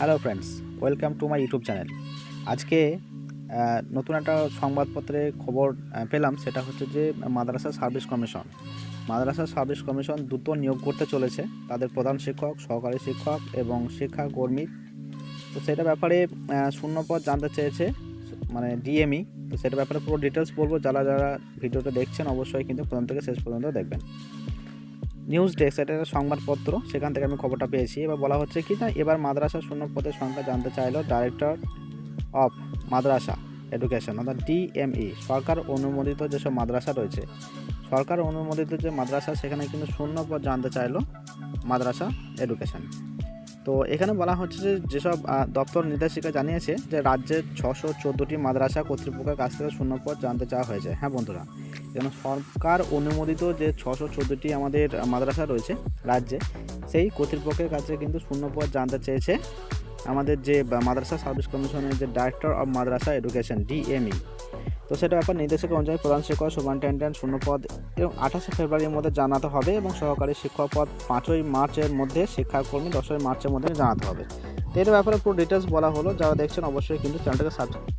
Hello friends welcome to my YouTube channel আজকে নতুন একটা সংবাদপত্রে খবর পেলাম। সেটা হচ্ছে যে, Madrasah service commission. Madrasah service commission দ্রুত নিয়োগ করতে চলেছে। তাদের প্রধান শিক্ষক, সহকারী শিক্ষক এবং শিক্ষাকর্মী। তো সেটা ব্যাপারে শূন্যপদ জানতে চেয়েছে মানে ডিএমই। তো সেটা ব্যাপারে পুরো ডিটেলস বলব। যারা যারা ভিডিওটা দেখছেন, অবশ্যই কিন্তু প্রথম থেকে শেষ পর্যন্ত দেখবেন। নিউজ ডেস্ক এটা একটা সংবাদপত্র, সেখান থেকে আমি খবরটা পেয়েছি। এবার বলা হচ্ছে কি না, এবার মাদ্রাসা শূন্য পদের সংখ্যা জানতে চাইলো ডাইরেক্টর অফ মাদ্রাসা এডুকেশন অর্থাৎ ডিএমই সরকার অনুমোদিত যেসব মাদ্রাসা রয়েছে। সরকার অনুমোদিত যে মাদ্রাসা, সেখানে কিন্তু শূন্য পদ জানতে চাইলো মাদ্রাসা এডুকেশন তো এখানে বলা হচ্ছে যে, যেসব দপ্তর নির্দেশিকা জানিয়েছে যে রাজ্যের ছশো চোদ্দোটি মাদ্রাসা কর্তৃপক্ষের কাছ থেকে শূন্য পদ জানতে চাওয়া হয়েছে। হ্যাঁ বন্ধুরা যেন সরকার অনুমোদিত যে ছশো চোদ্দোটি আমাদের মাদ্রাসা রয়েছে রাজ্যে, সেই কর্তৃপক্ষের কাছে কিন্তু শূন্য পদ জানতে চেয়েছে আমাদের যে মাদ্রাসা সার্ভিস কমিশনের যে director of Madrasah education, DME. তো সেটা ব্যাপার নির্দেশক অনুযায়ী প্রধান শিক্ষক সুপারিনটেন্ডেন্ট শূন্য পদ এবং আঠাশে ফেব্রুয়ারির মধ্যে জানাতে হবে এবং সহকারী শিক্ষক পদ পাঁচই মার্চের মধ্যে শিক্ষাকর্মী দশই মার্চের মধ্যে জানাতে হবে। তো এটার ব্যাপারে পুরো ডিটেলস বলা হলো, যারা দেখছেন অবশ্যই কিন্তু চ্যানেলটাকে সাবস্ক্রাইব